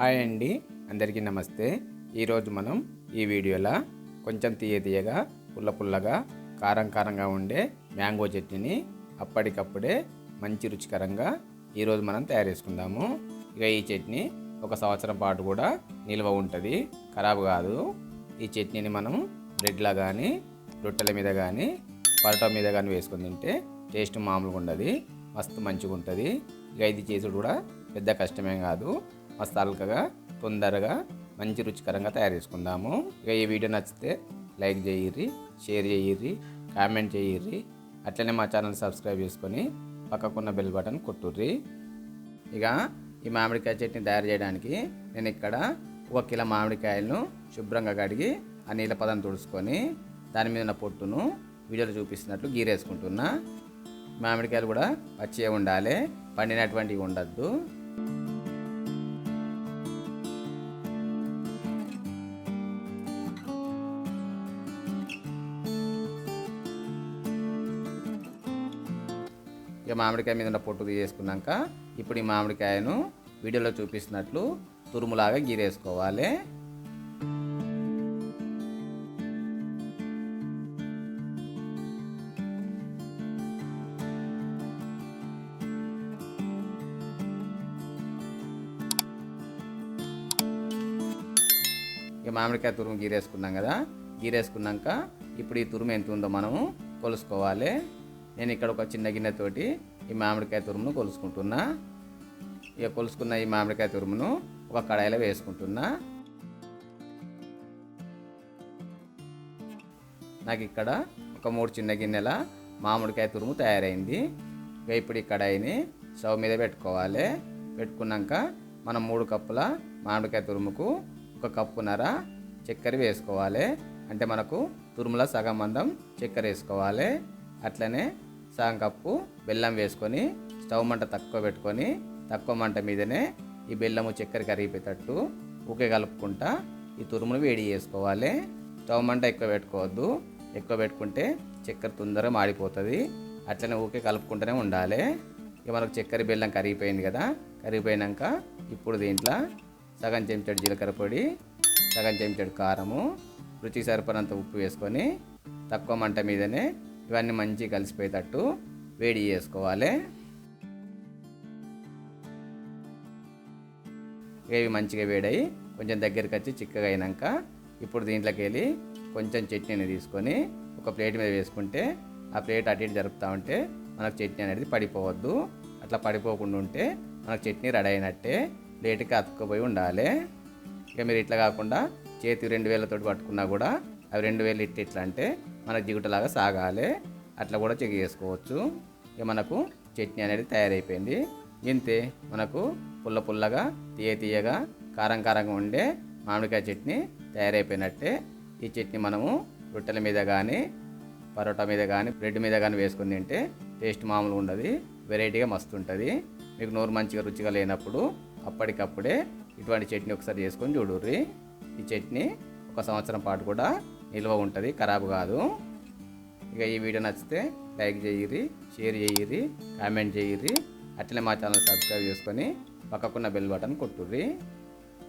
Hi అండి. అందరికీ నమస్తే. ఈరోజు మనం ఈ వీడియోలో కొంచెం తీయ తీయగా పుల్ల పుల్లగా కారం కారంగా ఉండే మ్యాంగో చట్నీని అప్పటికప్పుడే మంచి రుచికరంగా ఈరోజు మనం తయారు చేసుకుందాము. ఇక ఈ చట్నీ ఒక సంవత్సరం పాటు కూడా నిల్వ ఉంటుంది. ఖరాబ్ కాదు. ఈ చట్నీని మనం బ్రెడ్లా కానీ రొట్టెల మీద కానీ పరోటా మీద కానీ వేసుకొని తింటే టేస్ట్ మామూలుగా ఉండదు. మస్తు మంచిగా ఉంటుంది ఇక ఇది చేసుడు కూడా పెద్ద కష్టమేం కాదు. మసాలకగా తొందరగా మంచి రుచికరంగా తయారు చేసుకుందాము. ఇక ఈ వీడియో నచ్చితే లైక్ చేయిర్రి షేర్ చేయిర్రి కామెంట్ చేయిర్రి. అట్లనే మా ఛానల్ సబ్స్క్రైబ్ చేసుకొని పక్కకున్న బెల్ బటన్ కొట్టుర్రి. ఇక ఈ మామిడికాయ చట్నీ తయారు చేయడానికి నేను ఇక్కడ ఒక కిలో మామిడికాయలను శుభ్రంగా కడిగి ఆ నీళ్ళ పదం తుడుచుకొని దాని మీద ఉన్న పొట్టును వీడియోలో చూపిస్తున్నట్లు గీరేసుకుంటున్నా. మామిడికాయలు కూడా పచ్చిగా ఉండాలి పండినటువంటివి ఉండద్దు. ఇక మామిడికాయ మీద పొట్టు తీసేసుకున్నాక ఇప్పుడు ఈ మామిడికాయను వీడియోలో చూపిస్తున్నట్లు తురుములాగా గీరేసుకోవాలి. ఇక మామిడికాయ తురుము గీరేసుకున్నాం కదా. గీరేసుకున్నాక ఇప్పుడు ఈ తురుము ఎంత ఉందో మనము కొలుసుకోవాలి. నేను ఇక్కడ ఒక చిన్న గిన్నెతోటి ఈ మామిడికాయ తురుమును కొలుసుకుంటున్నా. ఇక కొలుసుకున్న ఈ మామిడికాయ తురుమును ఒక కడాయిలో వేసుకుంటున్నా. నాకు ఇక్కడ ఒక మూడు చిన్న గిన్నెల మామిడికాయ తురుము తయారైంది. ఇక ఇప్పుడు ఈ కడాయిని స్టవ్ మీద పెట్టుకోవాలి. పెట్టుకున్నాక మనం మూడు కప్పుల మామిడికాయ తురుముకు ఒక కప్పున్నర చక్కెర వేసుకోవాలి. అంటే మనకు తురుముల సగం మందం చక్కెర వేసుకోవాలి. అట్లనే సగం కప్పు బెల్లం వేసుకొని స్టవ్ మంట తక్కువ పెట్టుకొని తక్కువ మంట మీదనే ఈ బెల్లము చక్కెర కరిగిపోయేటట్టు ఊకే కలుపుకుంటా ఈ తురుమును వేడి చేసుకోవాలి. స్టవ్ మంట ఎక్కువ పెట్టుకోవద్దు. ఎక్కువ పెట్టుకుంటే చక్కెర తొందరగా మాడిపోతుంది. అట్లనే ఊకే కలుపుకుంటూనే ఉండాలి. ఇక మనకు చక్కెర బెల్లం కరిగిపోయింది కదా కరిగిపోయినాక ఇప్పుడు దీంట్లో సగం చెంచాడు జీలకర్ర పొడి సగం చెంచాడు కారము రుచికి సరిపడినంత ఉప్పు వేసుకొని తక్కువ మంట మీదనే ఇవన్నీ మంచిగా కలిసిపోయేటట్టు వేడి చేసుకోవాలి. ఇవి మంచిగా వేడాయి కొంచెం దగ్గరికి వచ్చి చిక్కగా అయినాక ఇప్పుడు దీంట్లోకి వెళ్ళి కొంచెం చట్నీని తీసుకొని ఒక ప్లేట్ మీద వేసుకుంటే ఆ ప్లేట్ అటు ఇటు జరుపుతూ ఉంటే మనకు చట్నీ అనేది పడిపోవద్దు. అట్లా పడిపోకుండా ఉంటే మనకు చట్నీ రెడీ అయినట్టే ప్లేట్కి అతుక్కుపోయి ఉండాలి. ఇక మీరు ఇట్లా కాకుండా చేతి రెండు వేలతోటి పట్టుకున్నా కూడా అవి రెండు వేలు ఇట్టి ఇట్లా అంటే మనకు జిగుటలాగా సాగాలి. అట్లా కూడా చెక్ చేసుకోవచ్చు. ఇక మనకు చట్నీ అనేది తయారైపోయింది. ఇంతే మనకు పుల్ల పుల్లగా తీయ తీయగా కారం కారంగా ఉండే మామిడికాయ చట్నీ తయారైపోయినట్టే. ఈ చట్నీ మనము రొట్టెల మీద కానీ పరోటా మీద కానీ బ్రెడ్ మీద కానీ వేసుకుని తింటే టేస్ట్ మామూలుగా ఉండదు. వెరైటీగా మస్తు ఉంటుంది. మీకు నోరు మంచిగా రుచిగా లేనప్పుడు అప్పటికప్పుడే ఇటువంటి చట్నీ ఒకసారి చేసుకొని చూడుర్రి. ఈ చట్నీ ఒక సంవత్సరం పాటు కూడా నిల్వ ఉంటుంది ఖరాబ్ కాదు. ఇక ఈ వీడియో నచ్చితే లైక్ చేయిరి షేర్ చేయిరి కామెంట్ చేయిరి అట్లనే మా ఛానల్ సబ్స్క్రైబ్ చేసుకొని పక్కకున్న బెల్ బటన్ కొట్టుర్రి.